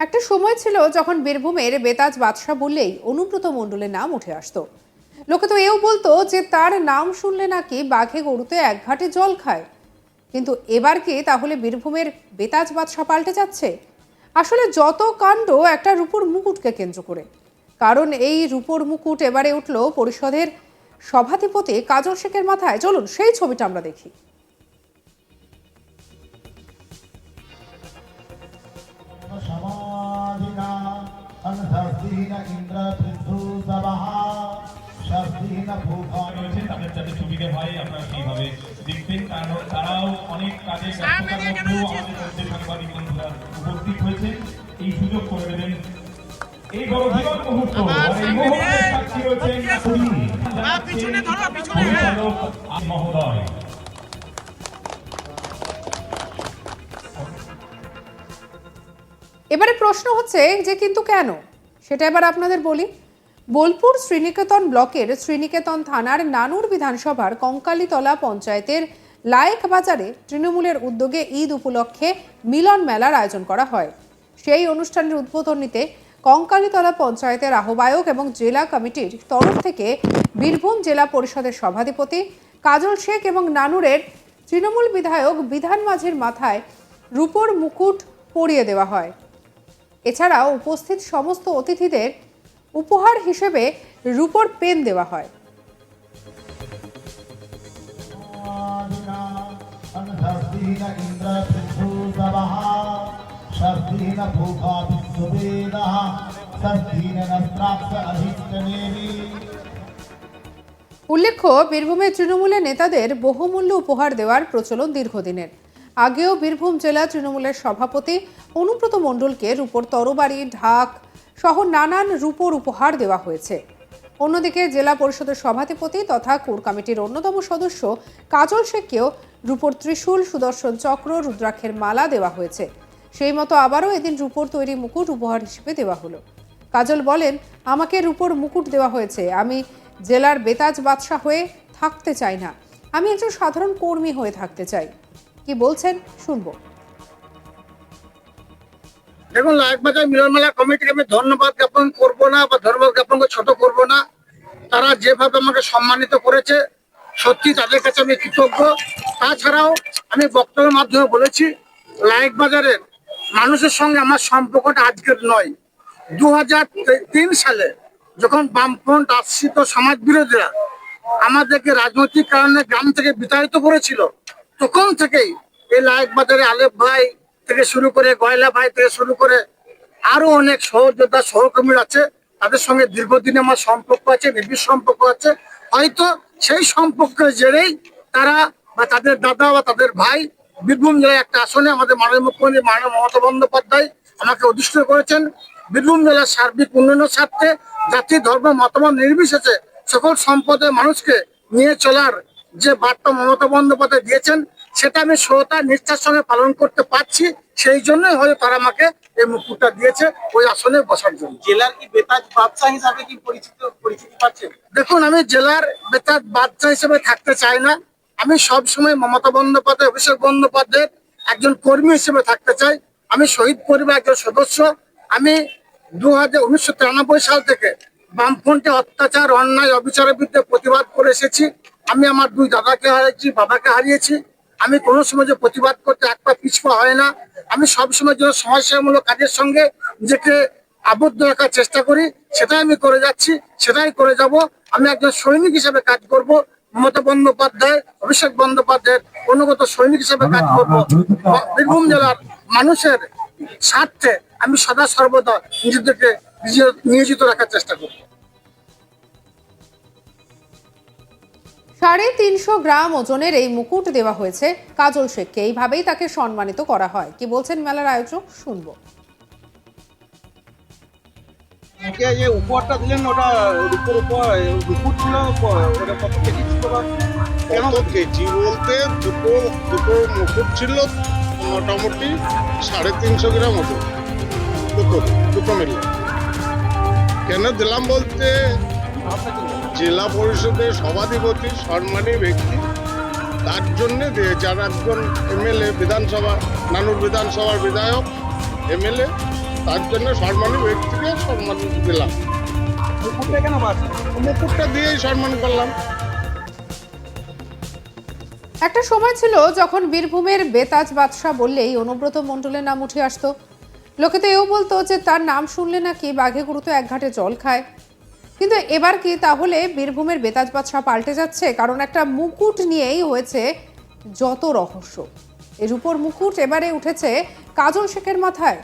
একটা সময় ছিল যখন বীরভূমের বেতাজ বাদশাহ বললেই অনুব্রত মণ্ডলের নাম উঠে আসতো। লোকে তো এও বলতো যে তার নাম শুনলে নাকি বাঘে গরুতে এক ঘাটে জল খায়। কিন্তু এবার কি তাহলে বীরভূমের বেতাজ বাদশাহ পাল্টে যাচ্ছে? আসলে যত কাণ্ড একটা রূপোর মুকুটকে কেন্দ্র করে। কারণ এই রূপোর মুকুট এবারে উঠল পরিষদের সভাধিপতি কাজল শেখের মাথায়। চলুন সেই ছবিটা আমরা দেখি। अनधस्तिन इन्द्र पृथुसवः शस्तिन भूभा রয়েছে তাদের যাতে সুবিধে হয় আপনারা সেইভাবে দেখবেন কারণ তারাও অনেক কাজে ব্যস্ততার মধ্যেও আমাদের মধ্যে সাংবাদিক বন্ধুরা উপস্থিত হয়েছে এই সুযোগ করে দেবেন এই বড় জীবন মুহূর্ত আর এই মুহূর্তে সাক্ষী রয়েছেন নাকুড়ি পরিচালক মহোদয় এবারে প্রশ্ন হচ্ছে যে কিন্তু কেন সেটা এবার আপনাদের বলি। বোলপুর শ্রীনিকেতন ব্লকের শ্রীনিকেতন থানার নানুর বিধানসভার কঙ্কালীতলা পঞ্চায়েতের লায়েক বাজারে তৃণমূলের উদ্যোগে ঈদ উপলক্ষে মিলন মেলার আয়োজন করা হয়। সেই অনুষ্ঠানের উদ্বোধনীতে কঙ্কালীতলা পঞ্চায়েতের আহ্বায়ক এবং জেলা কমিটির তরফ থেকে বীরভূম জেলা পরিষদের সভাধিপতি কাজল শেখ এবং নানুরের তৃণমূল বিধায়ক বিধান মাঝির মাথায় রূপোর মুকুট পরিয়ে দেওয়া হয়। এছাড়াও উপস্থিত সমস্ত অতিথিদের উপহার হিসেবে রূপর পেন দেওয়া হয়। উল্লেখ্য বীরভূমের তৃণমূলের নেতাদের বহুমূল্য উপহার দেওয়ার প্রচলন দীর্ঘদিনের। আগেও বীরভূম জেলা তৃণমূলের সভাপতি অনুব্রত মণ্ডলকে রূপোর তরবারি, ঢাক সহ নানান রূপোর উপহার দেওয়া হয়েছে। অন্যদিকে জেলা পরিষদের সভাধিপতি তথা কোর কমিটির অন্যতম সদস্য কাজল শেখকেও রূপোর ত্রিশূল সুদর্শন চক্র, রুদ্রাক্ষের মালা দেওয়া হয়েছে। সেই মতো আবারও এদিন রূপোর তৈরি মুকুট উপহার হিসেবে দেওয়া হলো। কাজল বলেন, আমাকে রূপোর মুকুট দেওয়া হয়েছে। আমি জেলার বেতাজ বাদশাহ হয়ে থাকতে চাই না। আমি একজন সাধারণ কর্মী হয়ে থাকতে চাই। কি বলছেন? শুনব। দেখুন লাইকবাজার মিলন মেলা কমিটিকে আমি ধন্যবাদ জ্ঞাপন করব না বা ধন্যবাদ জ্ঞাপন ছোট করব না। তারা যেভাবে আমাকে সম্মানিত করেছে, সত্যি তাদের কাছে আমি কৃতজ্ঞ। তাছাড়াও আমি বক্তব্যের মাধ্যমে বলেছি লাইক বাজারের মানুষের সঙ্গে আমার সম্পর্কটা আজকের নয়। দু তিন সালে যখন বামফ্রন্ট আশ্রিত সমাজ বিরোধীরা আমাদেরকে রাজনৈতিক কারণে গ্রাম থেকে বিতাড়িত করেছিল তখন থেকেই এই লাইক বাজারে আলেপ ভাই থেকে শুরু করে গয়লা ভাই থেকে শুরু করে আরও অনেক সহযোদ্ধা সহকর্মী আছে। তাদের সঙ্গে দীর্ঘদিন আমার সম্পর্ক আছে, নিবিড় সম্পর্ক আছে। হয়তো সেই সম্পর্কের জেরেই তারা বা তাদের দাদা বা তাদের ভাই বীরভূম জেলায় একটা আসনে আমাদের মাননীয় মুখ্যমন্ত্রী মাননীয় মমতা বন্দ্যোপাধ্যায় আমাকে অধিষ্ঠ করেছেন। বীরভূম জেলার সার্বিক উন্নয়নের স্বার্থে জাতি, ধর্ম, মতামত নির্বিশেষে সকল সম্পদের মানুষকে নিয়ে চলার যে বার্তা মমতা বন্দ্যোপাধ্যায় দিয়েছেন সেটা আমি শ্রোতা নিষ্ঠার সঙ্গে পালন করতে পারছি। সেই জন্যই হয়তো তারা আমাকে এই মুকুটটা দিয়েছে ওই আসনে বসার জন্য। জেলার কি বেতাজ বাদশাহ হিসাবে কি পরিচিত পরিচিতি পাচ্ছেন? দেখুন আমি জেলার বেতার বাচ্চা হিসেবে থাকতে চাই না। আমি সব সময় মমতা বন্দ্যোপাধ্যায় অভিষেক বন্দ্যোপাধ্যায়ের একজন কর্মী হিসেবে থাকতে চাই। আমি শহীদ পরিবার একজন সদস্য। আমি দু হাজার উনিশশো তিরানব্বই সাল থেকে বামফ্রন্টে অত্যাচার অন্যায় অবিচারের বিরুদ্ধে প্রতিবাদ করে এসেছি। আমি আমার দুই দাদাকে হারিয়েছি বাবাকে হারিয়েছি। আমি কোনো সময় যে প্রতিবাদ করতে এক পা পিছপা হয় না। আমি সবসময় যে সমাজসেবামূলক কাজের সঙ্গে নিজেকে আবদ্ধ রাখার চেষ্টা করি সেটাই আমি করে যাচ্ছি সেটাই করে যাব। আমি একজন সৈনিক হিসেবে কাজ করব মমতা বন্দ্যোপাধ্যায় অভিষেক বন্দ্যোপাধ্যায়ের অনুগত সৈনিক হিসেবে কাজ করব। বীরভূম জেলার মানুষের স্বার্থে আমি সদা সর্বদা নিজেদেরকে নিজে- নিয়োজিত রাখার চেষ্টা করব। সাড়ে তিনশো গ্রাম ওজনের এই মুকুট দেওয়া হয়েছে কাজল শেখকে। এইভাবেই তাকে সম্মানিত করা হয়। কি বলছেন মেলার আয়োজক? শুনব। ওকে যে উপহারটা দিলেন ওটা রূপোর উপর রূপুর ছিল ওটা কত কেজি ছিল কত কেজি বলতে দুটো দুটো মুকুট ছিল মোটামুটি সাড়ে তিনশো গ্রাম মতো দুটো দুটো মিলে। কেন দিলাম বলতে? জেলা পরিষদের সভাধিপতি সম্মানী ব্যক্তি, তার জন্যে দিয়ে যারা একজন এমএলএ বিধানসভা, নানুর বিধানসভার বিধায়ক এমএলএ, তার জন্য সম্মানী ব্যক্তিকে সম্মান দিলাম। মুকুটটা দিয়েই সম্মান করলাম। একটা সময় ছিল যখন বীরভূমের বেতাজ বাদশাহ বললেই অনুব্রত মণ্ডলের নাম উঠে আসতো। লোকে তো এও বলতো যে তার নাম শুনলে নাকি বাঘে গুরুত্ব এক ঘাটে জল খায়। কিন্তু এবার কি তাহলে বীরভূমের বেতাজ বাদশাহ পাল্টে যাচ্ছে? কারণ একটা মুকুট নিয়েই হয়েছে যত রহস্য। এর উপর মুকুট এবারে উঠেছে কাজল শেখের মাথায়।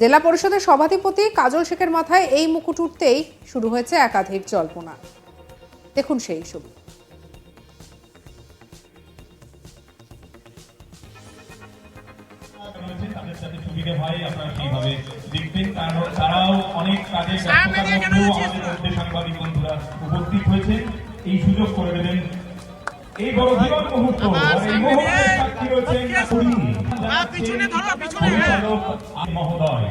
জেলা পরিষদের সভাধিপতি কাজল শেখের মাথায় এই মুকুট উঠতেই শুরু হয়েছে একাধিক জল্পনা। দেখুন সেই ছবি। যাতে হয় আপনারা সেইভাবে দেখবেন। কারণ তারাও অনেক কাজে আমাদের মধ্যে সাংবাদিক বন্ধুরা উপস্থিত হয়েছে। এই সুযোগ করে দেবেন। এই বড় বিরল মুহূর্ত। এই সাক্ষী রয়েছেন আ- মহোদয়।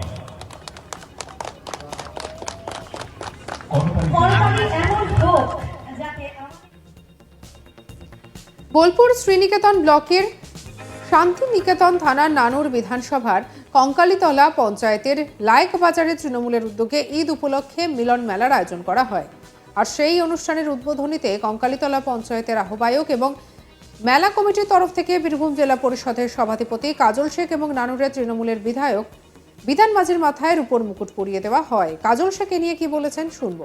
বোলপুর শ্রীনিকেতন ব্লকের শান্তিনিকেতন থানার নানুর বিধানসভার কঙ্কালীতলা পঞ্চায়েতের লায়ক বাজারে তৃণমূলের উদ্যোগে ঈদ উপলক্ষে মিলন মেলার আয়োজন করা হয়। আর সেই অনুষ্ঠানের উদ্বোধনীতে কঙ্কালীতলা পঞ্চায়েতের আহ্বায়ক এবং মেলা কমিটির তরফ থেকে বীরভূম জেলা পরিষদের সভাধিপতি কাজল শেখ এবং নানুরের তৃণমূলের বিধায়ক বিধান মাঝির মাথায় রূপোর মুকুট পরিয়ে দেওয়া হয়। কাজল শেখ নিয়ে কি বলেছেন শুনব।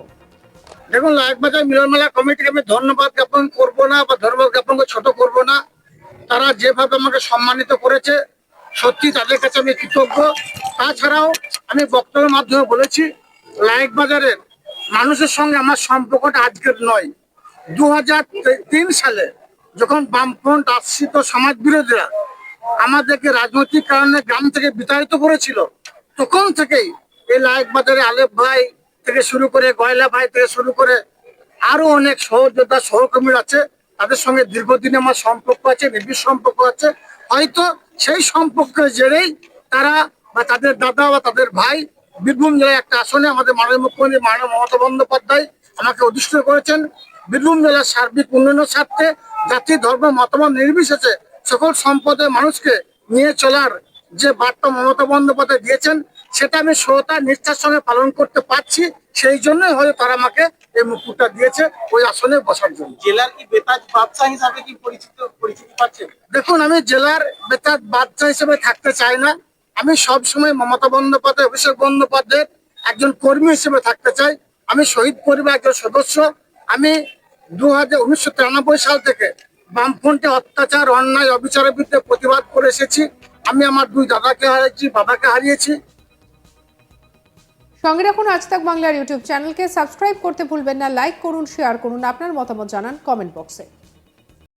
দেখুন, লাইকবাজার মিলন মেলা কমিটিকে আমি ধন্যবাদ জ্ঞাপন করব না বা ধন্যবাদ জ্ঞাপন ছোট করব না। তারা যেভাবে আমাকে সম্মানিত করেছে সত্যি তাদের কাছে আমি কৃতজ্ঞ। তাছাড়াও আমি বক্তব্যের মাধ্যমে বলেছি, লাইক বাজারের মানুষের সঙ্গে আমার সম্পর্কটা আজকের নয়। দু সালে যখন বামফ্রন্ট আশ্রিত সমাজ বিরোধীরা আমাদেরকে রাজনৈতিক কারণে গ্রাম থেকে বিতাড়িত করেছিল, তখন থেকেই এই লাইক বাজারে আলেপ ভাই থেকে শুরু করে, গয়লা ভাই থেকে শুরু করে আরও অনেক সহযোদ্ধা সহকর্মী আছে। তাদের সঙ্গে দীর্ঘদিন আমার সম্পর্ক আছে, নিবিড় সম্পর্ক আছে। হয়তো সেই সম্পর্কের জেরেই তারা বা তাদের দাদা বা তাদের ভাই বীরভূম জেলায় একটা আসনে আমাদের মাননীয় মুখ্যমন্ত্রী মাননীয় মমতা বন্দ্যোপাধ্যায় আমাকে অধিষ্ঠ করেছেন। বীরভূম জেলার সার্বিক উন্নয়নের স্বার্থে জাতি, ধর্ম, মতামত নির্বিশেষে সকল সম্পদের মানুষকে নিয়ে চলার যে বার্তা মমতা বন্দ্যোপাধ্যায় দিয়েছেন, সেটা আমি শ্রোতা নিষ্ঠার সঙ্গে পালন করতে পারছি। সেই জন্যই হয়তো তারা আমাকে এই মুকুটটা দিয়েছে ওই আসনে বসার জন্য। জেলার কি বেতাজ বাদশাহ হিসাবে কি পরিচিত পরিচিতি পাচ্ছেন দেখুন আমি জেলার বেতার বাচ্চা হিসেবে থাকতে চাই না। আমি সব সময় মমতা বন্দ্যোপাধ্যায় অভিষেক বন্দ্যোপাধ্যায়ের একজন কর্মী হিসেবে থাকতে চাই। আমি শহীদ পরিবার একজন সদস্য। আমি দু হাজার উনিশশো তিরানব্বই সাল থেকে বামফ্রন্টে অত্যাচার অন্যায় অবিচারের বিরুদ্ধে প্রতিবাদ করে এসেছি। আমি আমার দুই দাদাকে হারিয়েছি বাবাকে হারিয়েছি। সঙ্গে রাখুন আজ তাক বাংলার ইউটিউব চ্যানেলকে। সাবস্ক্রাইব করতে ভুলবেন না, লাইক করুন, শেয়ার করুন, আপনার মতামত জানান কমেন্ট বক্সে।